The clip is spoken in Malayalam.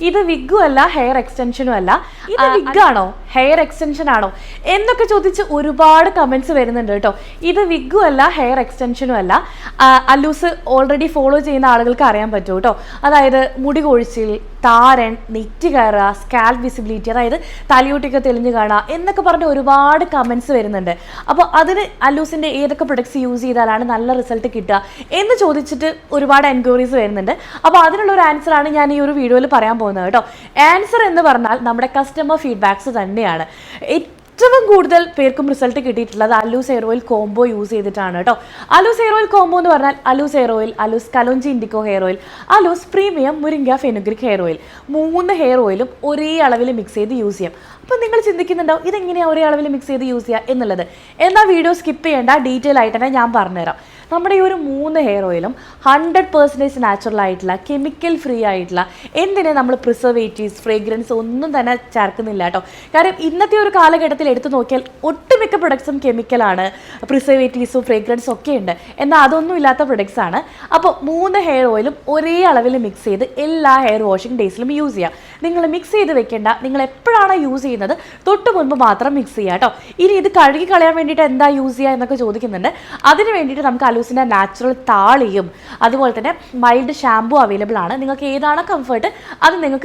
ഇത് വിഗും അല്ല ഹെയർ എക്സ്റ്റൻഷനും അല്ല. ഇത് വിഗാണോ ഹെയർ എക്സ്റ്റൻഷൻ ആണോ? എന്നൊക്കെ ചോദിച്ച് ഒരുപാട് കമൻസ് വരുന്നുണ്ട് കേട്ടോ. ഇത് വിഗും അല്ല ഹെയർ എക്സ്റ്റൻഷനും അല്ല. അല്ലൂസ് ഓൾറെഡി ഫോളോ ചെയ്യുന്ന ആളുകൾക്ക് അറിയാൻ പറ്റും കേട്ടോ. അതായത് മുടി കൊഴിച്ചിൽ താരൻ നെറ്റ് കയറുക സ്കാൽ വിസിബിലിറ്റി അതായത് തലയോട്ടിയൊക്കെ തെളിഞ്ഞു കാണുക എന്നൊക്കെ പറഞ്ഞ് ഒരുപാട് കമൻസ് വരുന്നുണ്ട്. അപ്പോൾ അതിന് അല്ലൂസിന്റെ ഏതൊക്കെ പ്രൊഡക്ട്സ് യൂസ് ചെയ്താലാണ് നല്ല റിസൾട്ട് കിട്ടുക എന്ന് ചോദിച്ചിട്ട് ഒരുപാട് എൻക്വയറീസ് വരുന്നുണ്ട്. അപ്പോൾ അതിനുള്ള ഒരു ആൻസറാണ് ഞാൻ ഈ ഒരു വീഡിയോയിൽ പറയാൻ പോകുന്നത് കേട്ടോ. ആൻസർ എന്ന് പറഞ്ഞാൽ നമ്മുടെ കസ്റ്റമർ ഫീഡ്ബാക്സ് തന്നെയാണ്. ഏറ്റവും കൂടുതൽ പേർക്കും റിസൾട്ട് കിട്ടിയിട്ടുള്ളത് Aloos hair oil combo use ചെയ്തിട്ടാണ് കേട്ടോ അലൂസ് ഹെയർ ഓയിൽ കോംബോ എന്ന് പറഞ്ഞാൽ Aloos hair oil Aloos kalonji indigo hair oil Aloos premium മുരിങ്ക fenugreek hair oil. മൂന്ന് ഹെയർ ഓയിലും ഒരേ അളവിൽ മിക്സ് ചെയ്ത് യൂസ് ചെയ്യാം. അപ്പോൾ നിങ്ങൾ ചിന്തിക്കുന്നുണ്ടാവും ഇതെങ്ങനെയാണ് ഒരേ അളവിൽ മിക്സ് ചെയ്ത് യൂസ് ചെയ്യുക എന്നുള്ളത്. എന്നാൽ വീഡിയോ സ്കിപ്പ് ചെയ്യേണ്ട ഡീറ്റെയിൽ ആയിട്ട് തന്നെ ഞാൻ പറഞ്ഞുതരാം. നമ്മുടെ ഈ ഒരു മൂന്ന് ഹെയർ ഓയിലും ഹൺഡ്രഡ് പെർസെന്റേജ് നാച്ചുറൽ ആയിട്ടുള്ള കെമിക്കൽ ഫ്രീ ആയിട്ടുള്ള എന്തിനെ നമ്മൾ പ്രിസർവേറ്റീവ്സ് ഫ്രേഗ്രൻസ് ഒന്നും തന്നെ ചേർക്കുന്നില്ല കേട്ടോ. കാരണം ഇന്നത്തെ ഒരു കാലഘട്ടത്തിൽ എടുത്തു നോക്കിയാൽ ഒട്ടുമിക്ക പ്രൊഡക്ട്സും കെമിക്കലാണ് പ്രിസർവേറ്റീവ്സും ഫ്രേഗ്രൻസും ഒക്കെ ഉണ്ട്. എന്നാൽ അതൊന്നും ഇല്ലാത്ത പ്രൊഡക്ട്സ് ആണ്. അപ്പോൾ മൂന്ന് ഹെയർ ഓയിലും ഒരേ അളവിൽ മിക്സ് ചെയ്ത് എല്ലാ ഹെയർ വാഷിംഗ് ഡേയ്സിലും യൂസ് ചെയ്യാം. നിങ്ങൾ മിക്സ് ചെയ്ത് വെക്കേണ്ട. നിങ്ങൾ എപ്പോഴാണ് യൂസ് ചെയ്യുന്നത് തൊട്ട് മുൻപ് മാത്രം മിക്സ് ചെയ്യുക കേട്ടോ. ഇനി ഇത് കഴുകി കളയാൻ വേണ്ടിയിട്ട് എന്താ യൂസ് ചെയ്യുക എന്നൊക്കെ ചോദിക്കുന്നുണ്ട്. അതിന് വേണ്ടിയിട്ട് നമുക്ക് അലൂസിന്റെ നാച്ചുറൽ താളിയും അതുപോലെ തന്നെ മൈൽഡ് ഷാമ്പു അവൈലബിൾ ആണ്. നിങ്ങൾക്ക് ഏതാണ് കംഫർട്ട് അത് നിങ്ങൾക്ക്